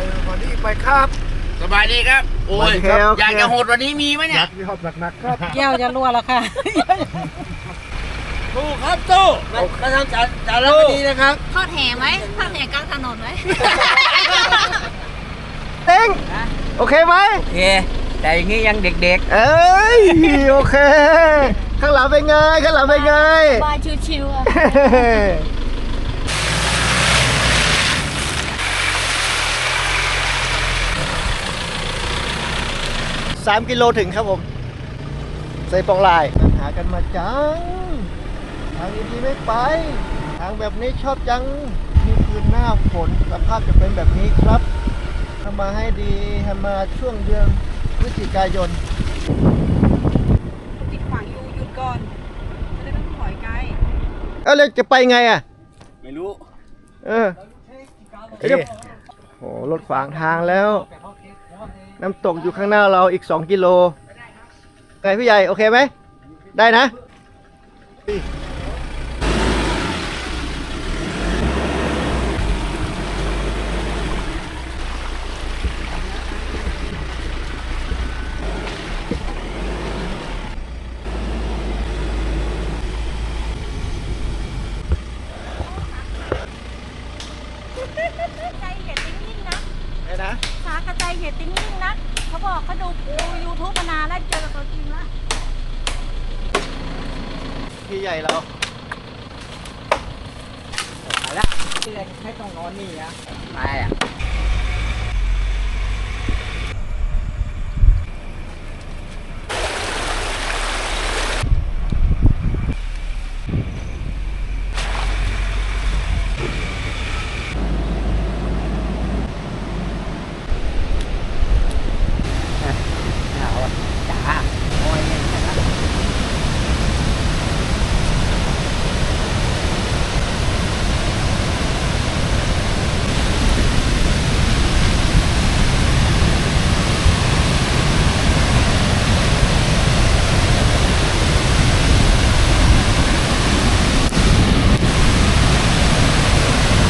ดไปวันนี้ไปครับ สบายดีครับ โอ้สวัยสดีครับ อยากจะโหดวันนี้มีไหมเนี่ยที่หอบหนักๆครับ แก้วจะรั่วแล้วค่ะ สู้ครับสู้มาทำจานจานแล้วดีนะครับ ทอดแห่ไหมทอดแห่กลางถนนไหม เต็งโอเคไหม โอเค แต่อย่างนี้ยังเด็กเอ้ย โอเค ข้างหลังเป็นไง ข้างหลังเป็นไง บายชิวๆอะ สามกิโลถึงครับผมใส่ปองลายหากันมาจัง ทางดีๆไม่ไป ทางแบบนี้ชอบจังนี่คือหน้าฝนสภาพจะเป็นแบบนี้ครับทำมาให้ดีทำมาช่วงเดือนพฤศจิกายนติดขวางอยู่หยุดก่อนจะได้ไม่ต้องถอยไกลเอ้าแล้วจะไปไงอะ ไม่รู้ เออเดี๋ยวโอ้รถขวางทางแล้ว น้ำตกอยู่ข้างหน้าเราอีก 2 กิโล ไงพี่ใหญ่ โอเคไหม ได้นะ ใจเห็นิ่งนะ ได้นะสากระใจเห็ดติ้งนิ่งนะเขาบอกเขาดูดูยูทูบมานานแล้วเจอกับตัวจริงแล้วพี่ใหญ่เราไปละที่แรกให้ต้องนอนนี่นะไปอะ